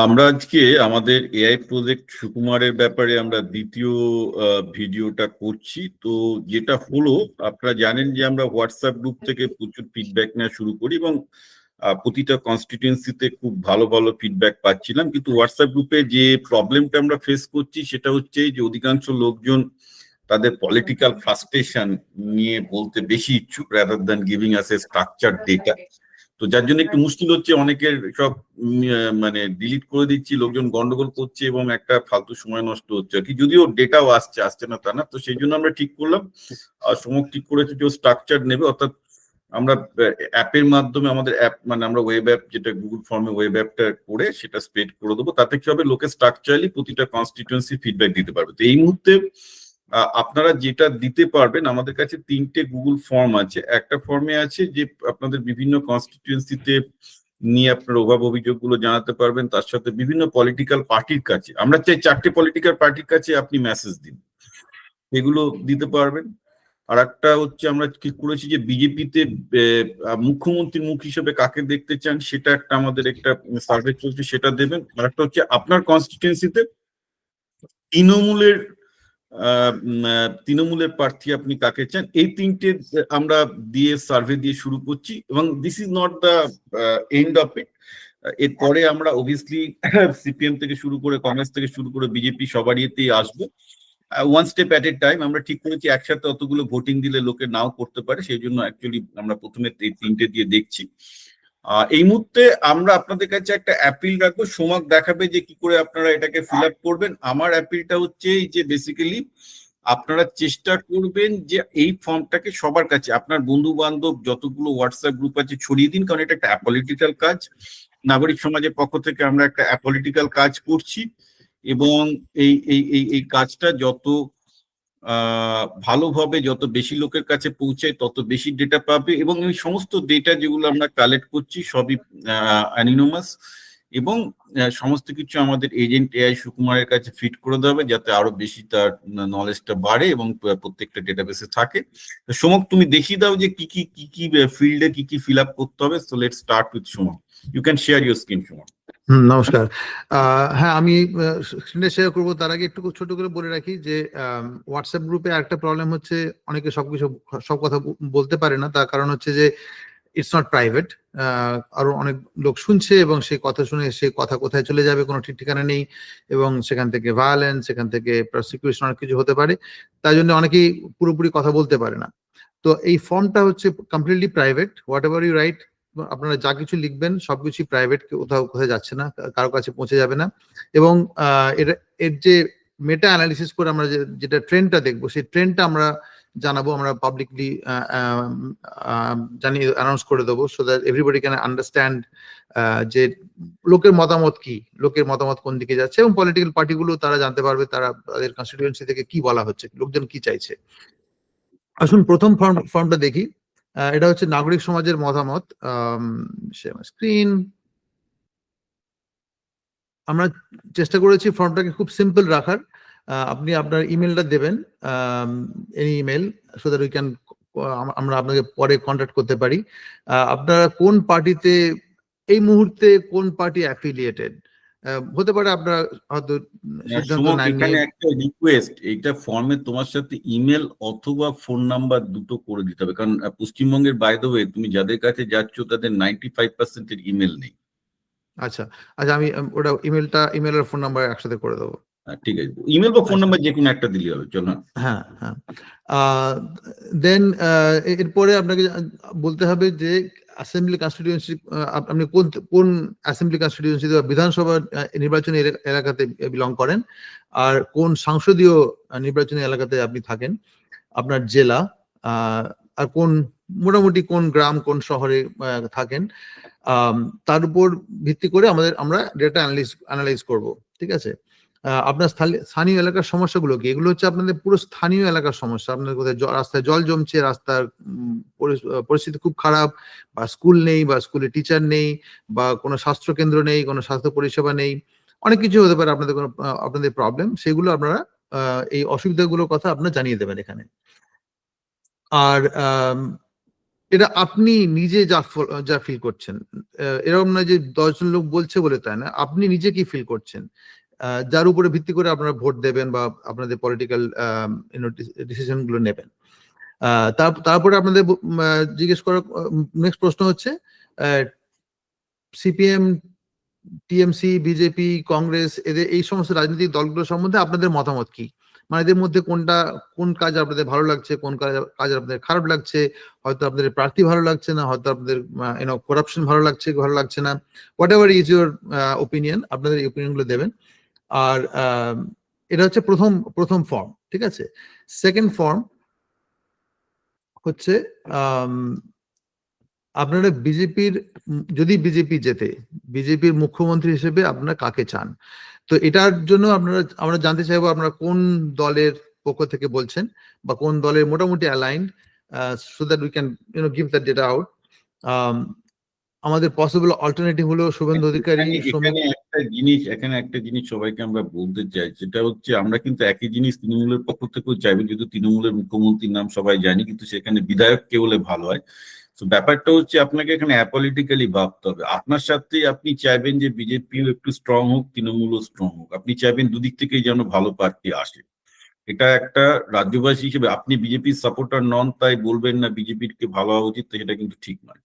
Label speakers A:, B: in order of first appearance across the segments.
A: আমরা আজকে আমাদের এআই প্রজেক্ট সুকুমারের ব্যাপারে আমরা দ্বিতীয় ভিডিওটা করছি। তো যেটা হলো, আপনারা জানেন যে আমরা হোয়াটসঅ্যাপ গ্রুপ থেকে প্রচুর ফিডব্যাক নেওয়া শুরু করি এবং প্রতিটা কনস্টিটিউয়েন্সিতে খুব ভালো ভালো ফিডব্যাক পাচ্ছিলাম। কিন্তু হোয়াটসঅ্যাপ গ্রুপে যে প্রবলেমটা আমরা ফেস করছি, সেটা হচ্ছে যে অধিকাংশ লোকজন তাদের পলিটিক্যাল ফ্রাস্ট্রেশন নিয়ে বলতে বেশি ইচ্ছুক rather than giving us a structure data তো যার জন্য একটু মুশকিল হচ্ছে অনেকের সব মানে ডিলিট করে দিচ্ছি লোকজন গন্ডগোল করছে এবং একটা ফালতু সময় নষ্ট হচ্ছে আর কি। যদিও ডেটাও আসছে আসছে না তা না তো সেই জন্য আমরা ঠিক করলাম। আর সমক ঠিক করেছে যে স্ট্রাকচার নেবে অর্থাৎ আমরা অ্যাপের মাধ্যমে আমাদের অ্যাপ মানে আমরা ওয়েব অ্যাপ যেটা গুগল ফর্মে ওয়েব অ্যাপটা করে সেটা স্প্রেড করে দেবো। তাতে কি হবে? লোকে স্ট্রাকচারালি প্রতিটা কনস্টিটিউয়েন্সি ফিডব্যাক দিতে পারবে। তো এই মুহূর্তে আপনারা যেটা দিতে পারবেন, আমাদের কাছে তিনটে গুগল ফর্ম আছে। একটা ফর্মে আছে যে, আপনাদের বিভিন্ন কনস্টিটিউয়েন্সিতে নিয়ে আপনার অভাব অভিযোগগুলো জানাতে পারবেন, তার সাথে বিভিন্ন পলিটিক্যাল পার্টির কাছে। আমরা চাই চারটে পলিটিক্যাল পার্টির কাছে আপনি মেসেজ দিন। এগুলো দিতে পারবেন। আর একটা হচ্ছে আমরা কি করেছি যে বিজেপিতে মুখ্যমন্ত্রীর মুখ হিসেবে কাকে দেখতে চান, সেটা একটা আমাদের একটা সার্ভে চলছে, সেটা দেবেন। আর একটা হচ্ছে আপনার কনস্টিটিউয়েন্সিতে তৃণমূলের তৃণমূলের প্রার্থী আপনি কাকে চান? এই তিনটে, আমরা দিয়ে সার্ভে দিয়ে শুরু করছি এবং this is not the end of it এরপরে আমরা অবভিয়াসলি সিপিএম থেকে শুরু করে কংগ্রেস থেকে শুরু করে বিজেপি সবারই এতেই আসব। One step at a time আমরা ঠিক করেছি, একসাথে অতগুলো ভোটিং দিলে লোকে নাও করতে পারে, সেই জন্য অ্যাকচুয়ালি আমরা প্রথমে এই তিনটে দিয়ে দেখছি। এই মুহূর্তে আমরা আপনাদের কাছে একটা অ্যাপিল রাখব। সোমাক দেখাবে যে কি করে আপনারা এটাকে ফিল আপ করবেন। আমার অ্যাপিলটা হচ্ছে এই যে বেসিক্যালি আপনারা চেষ্টা করবেন যে এই ফর্মটাকে সবার কাছে, আপনার বন্ধু বান্ধব যতগুলো হোয়াটসঅ্যাপ গ্রুপ আছে ছড়িয়ে দিন, কারণ এটা একটা অ্যাপলিটিক্যাল কাজ। নাগরিক সমাজের পক্ষ থেকে আমরা একটা অ্যাপলিটিক্যাল কাজ করছি এবং এই এই এই কাজটা যত ভালোভাবে যত বেশি লোকের কাছে পৌঁছায় তত বেশি ডেটা পাবে এবং এই সমস্ত ডেটা যেগুলো আমরা কালেক্ট করছি সবই অ্যানিনোমাস এবং সমস্ত কিছু আমাদের এজেন্ট এআই সুকুমারের কাছে ফিট করে দেওয়া হবে যাতে আরও বেশি তার নলেজটা বাড়ে এবং প্রত্যেকটা ডেটাবেসে থাকে। সোমক তুমি দেখিয়ে দাও যে কি কি কি কি ফিল্ডে কি কি ফিল আপ করতে হবে। So let start with Somak you can share your screen Somak
B: নমস্কার। হ্যাঁ আমি শেয়ার করব, তার আগে একটু ছোট করে বলে রাখি যে হোয়াটসঅ্যাপ গ্রুপে একটা প্রবলেম হচ্ছে, অনেকে সবকিছু, সব কথা বলতে পারে না। তার কারণ হচ্ছে যে ইটস নট প্রাইভেট আরও অনেক লোক শুনছে এবং সেই কথা শুনে সেই কথা কোথায় চলে যাবে, কোনো ঠিক ঠিকানা নেই এবং সেখান থেকে ভায়োলেন্স সেখান থেকে প্রসিকিউশন অনেক কিছু হতে পারে। তাই জন্য অনেকেই পুরোপুরি কথা বলতে পারে না। তো এই ফর্মটা হচ্ছে completely private whatever you write আপনারা যা কিছু লিখবেন সবকিছু প্রাইভেট কোথাও কোথায় যাচ্ছে না কারও কাছে পৌঁছে যাবে না। এবং এর এর যে মেটা অ্যানালিসিস করে আমরা যেটা ট্রেন্ডটা দেখব, সেই ট্রেন্ডটা আমরা জানাব, আমরা পাবলিকলি জানিয়ে অ্যানাউন্স করে দেবো so that everybody can understand যে লোকের মতামত কি, লোকের মতামত কোন দিকে যাচ্ছে এবং পলিটিক্যাল পার্টিগুলো তারা জানতে পারবে, তারা তাদের কনস্টিটিউয়েন্সি থেকে কি বলা হচ্ছে, লোকজন কি চাইছে। আসুন প্রথম ফর্ম ফর্মটা দেখি। এটা হচ্ছে নাগরিক সমাজের মতামত। স্ক্রিন আমরা চেষ্টা করেছি ফর্মটাকে খুব সিম্পল রাখার। আপনি আপনার ইমেলটা দেবেন any email so that we can আমরা আপনাকে পরে কন্ট্যাক্ট করতে পারি। আপনারা কোন পার্টিতে এই মুহূর্তে কোন পার্টি অ্যাফিলিয়েটেড হতে পারে আপনারা হয়তো সিদ্ধান্ত
A: এখানে একটা রিকোয়েস্ট এটা ফর্মে তোমার সাথে ইমেল অথবা ফোন নাম্বার দুটো করে দিতে হবে। কারণ পশ্চিমবঙ্গের বাইরে হয়ে ওয়ে তুমি যাদের কাছে যাচ্ছ তাদের নাইনটি ফাইভ পার্সেন্টের ইমেল নেই।
B: আচ্ছা আচ্ছা আমি ওটা ইমেলটা ইমেল আর ফোন নাম্বার একসাথে করে দেবো।
A: ঠিক আছে। ইমেল বা ফোন। নাম্বার যে কোনো একটা দিলে হবে, চলো।
B: হ্যাঁ হ্যাঁ। দেন এরপরে আপনাকে বলতে হবে যে অ্যাসেম্বলি কনস্টিটিউয়েন্সি আপনি কোন কোন অ্যাসেম্বলি কনস্টিটিউয়েন্সি বা বিধানসভা নির্বাচনী এলাকাতে বিলং করেন আর কোন সংসদীয় নির্বাচনী এলাকাতে আপনি থাকেন, আপনার জেলা আর কোন, মোটামুটি কোন গ্রাম, কোন শহরে থাকেন তার উপর ভিত্তি করে আমাদের, আমরা ডেটা অ্যানালিস অ্যানালাইজ করব, ঠিক আছে? আপনার স্থানীয় এলাকার সমস্যাগুলো কি? এগুলো হচ্ছে আপনাদের পুরো স্থানীয় এলাকার সমস্যা। আপনাদের কোথায় রাস্তায় জল জমছে, রাস্তার পরিস্থিতি খুব খারাপ বা স্কুল নেই বা স্কুলে টিচার নেই বা কোনো স্বাস্থ্য কেন্দ্র নেই, কোনো স্বাস্থ্য পরিষেবা নেই। অনেক কিছু হতে পারে আপনাদের কোনো আপনাদের প্রবলেম সেগুলো আপনারা এই অসুবিধাগুলোর কথা আপনারা জানিয়ে দেবেন এখানে। আর এটা আপনি নিজে যা যা ফিল করছেন এরকম না যে দশজন লোক বলছে বলে তাই না। আপনি নিজে কি ফিল করছেন? যার উপরে ভিত্তি করে আপনারা ভোট দেবেন বা আপনাদের পলিটিক্যাল ডিসিশনগুলো নেবেন। তারপরে আপনাদের জিজ্ঞেস করার নেক্সট প্রশ্ন হচ্ছে সিপিএম টিএমসি বিজেপি কংগ্রেস এদের এই সমস্ত রাজনৈতিক দলগুলো সম্বন্ধে আপনাদের মতামত কি? মানে এদের মধ্যে কোনটা, কোন কাজ আপনাদের ভালো লাগছে, কোন কাজ আপনাদের খারাপ লাগছে, হয়তো আপনাদের প্রার্থী ভালো লাগছে না, হয়তো আপনাদের ইউনো করাপশন ভালো লাগছে ভালো লাগছে না। Whatever is your opinion আপনাদের এই ওপিনিয়নগুলো দেবেন। আর এটা হচ্ছে প্রথম প্রথম ফর্ম ঠিক আছে? সেকেন্ড ফর্ম হচ্ছে আপনারা বিজেপির, যদি বিজেপি যেতে বিজেপির মুখ্যমন্ত্রী হিসেবে আপনারা কাকে চান? তো এটার জন্য আপনারা, আমরা জানতে চাইব আপনারা কোন দলের পক্ষ থেকে বলছেন বা কোন দলের মোটামুটি aligned so that we can you know give that data out আমাদের পসিবল অল্টারনেটিভ হলো শুভেন্দু অধিকারী
A: একটা জিনিস এখানে একটা জিনিস সবাইকে আমরা বলতে চাই সেটা হচ্ছে আমরা কিন্তু একই জিনিস তৃণমূলের পক্ষ থেকেও চাইব যেহেতু তৃণমূলের মুখ্যমন্ত্রীর নাম সবাই জানি কিন্তু সেখানে বিধায়ক কে হলে ভালো হয়? তো ব্যাপারটা হচ্ছে আপনাকে এখানে অ্যাপলিটিক্যালি ভাবতে হবে। আপনার সাথে আপনি চাইবেন যে বিজেপিও একটু স্ট্রং হোক তৃণমূলও স্ট্রং হোক। আপনি চাইবেন দুদিক থেকেই যেন ভালো প্রার্থী আসে। এটা একটা রাজ্যবাসী হিসেবে আপনি বিজেপির সাপোর্টার নন তাই বলবেন না বিজেপির কে ভালো হওয়া উচিত তো সেটা কিন্তু ঠিক নয়।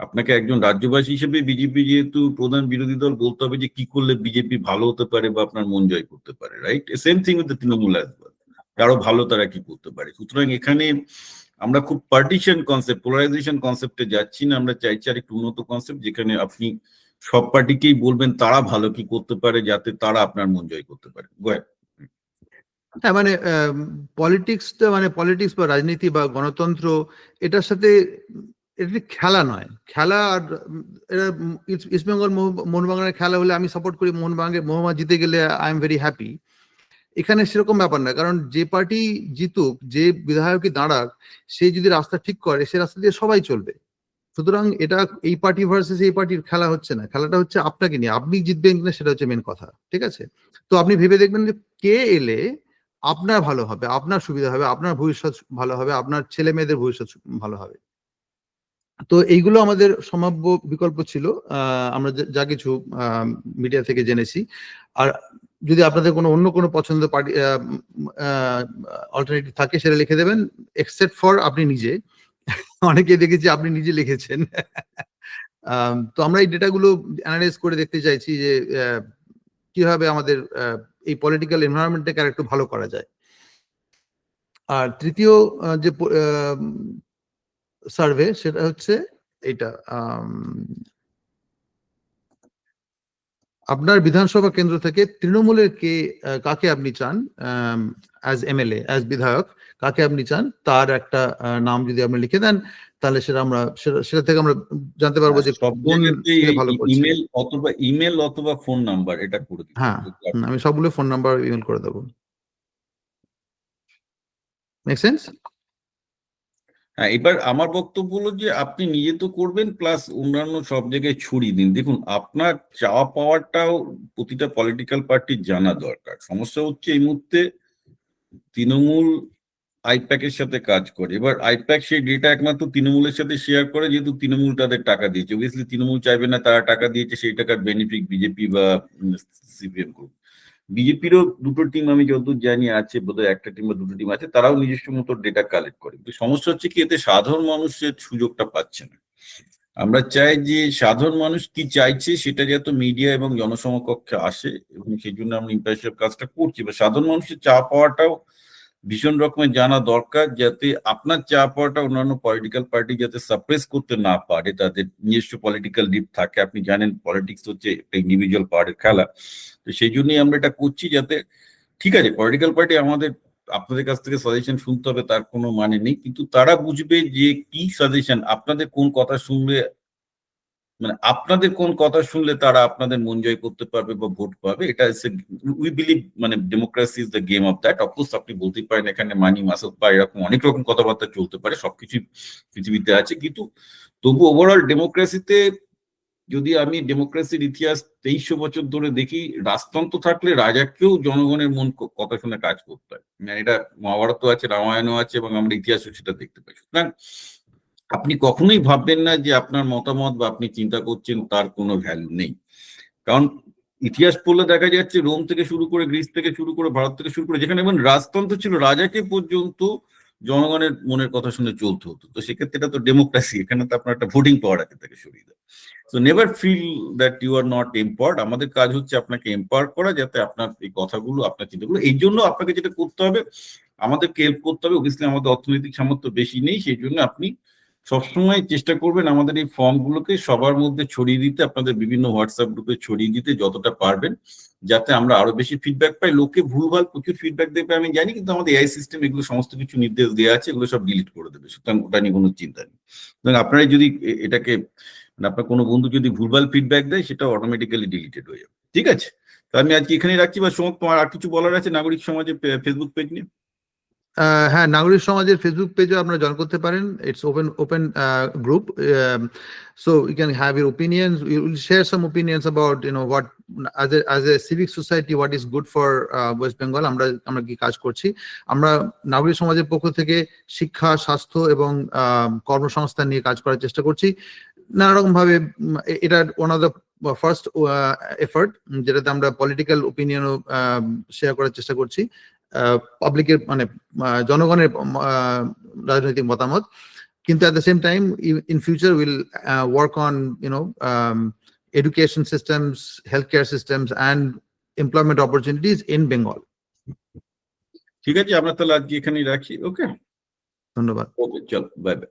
A: আপনাকে একজন রাজ্যবাসী হিসেবে বিজেপি যেহেতু প্রধান বিরোধী দল, বলতে হবে যে কি করলে বিজেপি ভালো হতে পারে বা আপনার মন জয় করতে পারে right same thing with Trinamool আরও ভালো তারা কি করতে পারে? সুতরাং এখানে আমরা খুব পার্টিশন কনসেপ্ট পোলারাইজেশন কনসেপ্টে যাচ্ছি না, আমরা চাইছি আর একটু উন্নত কনসেপ্ট যেখানে আপনি সব পার্টিকেই বলবেন তারা ভালো কি করতে পারে যাতে তারা আপনার মন জয় করতে পারে.
B: হ্যাঁ মানে পলিটিক্সটা মানে পলিটিক্স বা রাজনীতি বা গণতন্ত্র, এটার সাথে এটা খেলা নয়। খেলা আর এটা ইস্ট- মোহ- মোহনবাগানের খেলা হলে আমি সাপোর্ট করি মোহনবাগানের মোহাম্মদ জিতে গেলে আই এম ভেরি হ্যাপি এখানে সেরকম ব্যাপার না কারণ যে পার্টি জিতুক, যে বিধায়কই দাঁড়াক, সে যদি রাস্তা ঠিক করে, সে রাস্তা দিয়ে সবাই চলবে। সুতরাং এটা এই পার্টি ভার্সেস এই পার্টির খেলা হচ্ছে না, খেলাটা হচ্ছে আপনাকে নিয়ে। আপনি জিতবেন কিনা সেটা হচ্ছে মেন কথা, ঠিক আছে? তো আপনি ভেবে দেখবেন যে কে এলে আপনার ভালো হবে, আপনার সুবিধা হবে, আপনার ভবিষ্যৎ ভালো হবে, আপনার ছেলে মেয়েদের ভবিষ্যৎ ভালো হবে। তো এইগুলো আমাদের সম্ভাব্য বিকল্প ছিল। আমরা যা- কিছু মিডিয়া থেকে জেনেছি। আর যদি আপনাদের কোনো অন্য কোনো পছন্দ অল্টারনেটিভ থাকে সেটা লিখে দেবেন। এক্সেপ্ট ফর আপনি নিজে। অনেকে দেখেছি আপনি নিজে লিখেছেন। তো আমরা এই ডেটাগুলো অ্যানালাইজ করে দেখতে চাইছি যে কীভাবে আমাদের এই পলিটিক্যাল এনভায়রনমেন্টটাকে আর একটু ভালো করা যায়। আর তৃতীয় যে সার্ভে সেটা হচ্ছে এটা আপনার বিধানসভা কেন্দ্র থেকে তৃণমূলের কে কাকে আপনি চান অ্যাজ এমএলএ অ্যাজ বিধায়ক কাকে আপনি চান তার একটা নাম যদি আপনি লিখে দেন তাহলে সেটা আমরা সেটা থেকে আমরা জানতে পারব যে কোন ভালো
A: ইমেল অথবা ইমেল অথবা ফোন নাম্বার এটা করে দিতে
B: হ্যাঁ আমি সবগুলো ফোন নাম্বার ইমেল করে দেবো। মেক সেন্স
A: হ্যাঁ এবার আমার বক্তব্য হলো যে আপনি নিজে তো করবেন প্লাস অন্যান্য সব জায়গায় ছড়িয়ে দিন। দেখুন, আপনার চাওয়া পাওয়াটাও প্রতিটা পলিটিক্যাল পার্টির জানা দরকার। সমস্যা হচ্ছে এই মুহূর্তে তৃণমূল আইপ্যাকের সাথে কাজ করে। এবার আইপ্যাক সেই ডেটা একমাত্র তৃণমূলের সাথে শেয়ার করে, যেহেতু তৃণমূল তাদের টাকা দিয়েছে। অবভিয়াসলি তৃণমূল চাইবে না, তারা টাকা দিয়েছে, সেই টাকার বেনিফিট বিজেপি বা সিপিএম করুক। বিজেপিরও দুটো টিম আমি যতদূর জানি আছে, বোধহয় একটা টিম বা দুটো টিম আছে, তারাও নিজস্ব মতো ডেটা কালেক্ট করে। কিন্তু সমস্যা হচ্ছে কি, এতে সাধারণ মানুষের সুযোগটা পাচ্ছে না। আমরা চাই যে সাধারণ মানুষ কি চাইছে সেটা যাতে মিডিয়া এবং জনসমকক্ষে আসে এবং সেই জন্য আমরা ইম্প্রেশন কাজটা করছি। বা সাধারণ মানুষের চা পাওয়াটাও ভীষণ রকমের জানা দরকার যাতে আপনার চা পাওয়াটা অন্যান্য পলিটিক্যাল পার্টি যাতে সাপ্রেস করতে না পারে, তাদের নিজস্ব পলিটিক্যাল লিড থাকে। আপনি জানেন পলিটিক্স হচ্ছে একটা ইন্ডিভিজুয়াল পার্টির খেলা। তো সেই জন্যই আমরা এটা করছি যাতে, ঠিক আছে পলিটিক্যাল পার্টি আমাদের, আপনাদের কাছ থেকে সাজেশন শুনতে হবে, তার কোনো মানে নেই। কিন্তু তারা বুঝবে যে কি সাজেশন আপনাদের কোন কথা শুনলে মানে আপনাদের কোন কথা শুনলে তারা আপনাদের মন জয় করতে পারবে বা ভোট পাবে? এটা উই বিলিভ মানে democracy is the game of that of course আপনি বলতেই পারেন এখানে মানি মাসক বা এরকম অনেক রকম কথাবার্তা চলতে পারে সবকিছু পৃথিবীতে আছে। কিন্তু তবু ওভারঅল ডেমোক্রেসিতে যদি আমি ডেমোক্রেসির ইতিহাস তেইশশো বছর ধরে দেখি, রাজতন্ত্র থাকলে রাজাকেও জনগণের মন কথা শুনে কাজ করতে হয়। মানে এটা মহাভারতও আছে, রামায়ণও আছে এবং আমরা ইতিহাসও সেটা দেখতে পাই। সুতরাং আপনি কখনোই ভাববেন না যে আপনার মতামত বা আপনি চিন্তা করছেন তার কোনো ভ্যালু নেই। কারণ ইতিহাস পড়লে দেখা যাচ্ছে রোম থেকে শুরু করে গ্রিস থেকে শুরু করে ভারত থেকে শুরু করে যেখানে এবং রাজতন্ত্র ছিল, রাজাকে পর্যন্ত জনগণের মনের কথা শুনে চলতে হতো। তো সেক্ষেত্রে এটা তো ডেমোক্রেসি এখানে তো আপনার একটা ভোটিং পাওয়ার আছে তাকে সরিয়ে দেয়। So never feel that you are not empowered আমাদের কাজ হচ্ছে আপনাকে এম্পাওয়ার করা যাতে আপনার এই কথাগুলো, আপনার চিন্তাগুলো, এই জন্য আপনাকে যেটা করতে হবে, আমাদেরকে হেল্প করতে হবে। অবভিয়াসলি আমাদের অর্থনৈতিক সামর্থ্য বেশি নেই, সেই জন্য আপনি সবসময় চেষ্টা করবেন আমাদের এই ফর্মগুলোকে সবার মধ্যে ছড়িয়ে দিতে, আপনাদের বিভিন্ন হোয়াটসঅ্যাপ গ্রুপে ছড়িয়ে দিতে যতটা পারবেন, যাতে আমরা আরও বেশি ফিডব্যাক পাই। লোকে ভুলভাল প্রচুর ফিডব্যাক দেবে আমি জানি, কিন্তু আমাদের এআই সিস্টেম এগুলো সমস্ত কিছু নির্দেশ দেওয়া আছে, এগুলো সব ডিলিট করে দেবে। সুতরাং ওটা নিয়ে কোনো চিন্তা নেই। সুতরাং আপনারা যদি এটাকে মানে আপনার কোনো বন্ধু যদি ভুলভাল ফিডব্যাক দেয়, সেটা অটোমেটিক্যালি ডিলিটেড হয়ে যাবে। ঠিক আছে? তো আমি আজকে এখানেই রাখছি বা সোমক তোমার আর কিছু বলার আছে নাগরিক সমাজে ফেসবুক পেজ নিয়ে?
B: হ্যাঁ নাগরিক সমাজের ফেসবুক পেজও আপনারা জয়েন করতে পারেন। It's open open group so you can have your opinions you will share some opinions about you know what as a as a civic society what is good for West Bengal আমরা আমরা কি কাজ করছি। আমরা নাগরিক সমাজের পক্ষ থেকে শিক্ষা, স্বাস্থ্য এবং কর্মসংস্থান নিয়ে কাজ করার চেষ্টা করছি। নানা রকম ভাবে এটা one of the first effort যেটাতে আমরা পলিটিক্যাল ওপিনিয়নও শেয়ার করার চেষ্টা করছি। পাবলিকের মানে জনগণের রাজনৈতিক মতামত। কিন্তু at the same time in future will work on you know education systems health care systems and employment opportunities in Bengal
A: ঠিক আছে আমরা তাহলে আজকে এখানেই রাখি ওকে
B: ধন্যবাদ।
A: ওকে চলো বাই বাই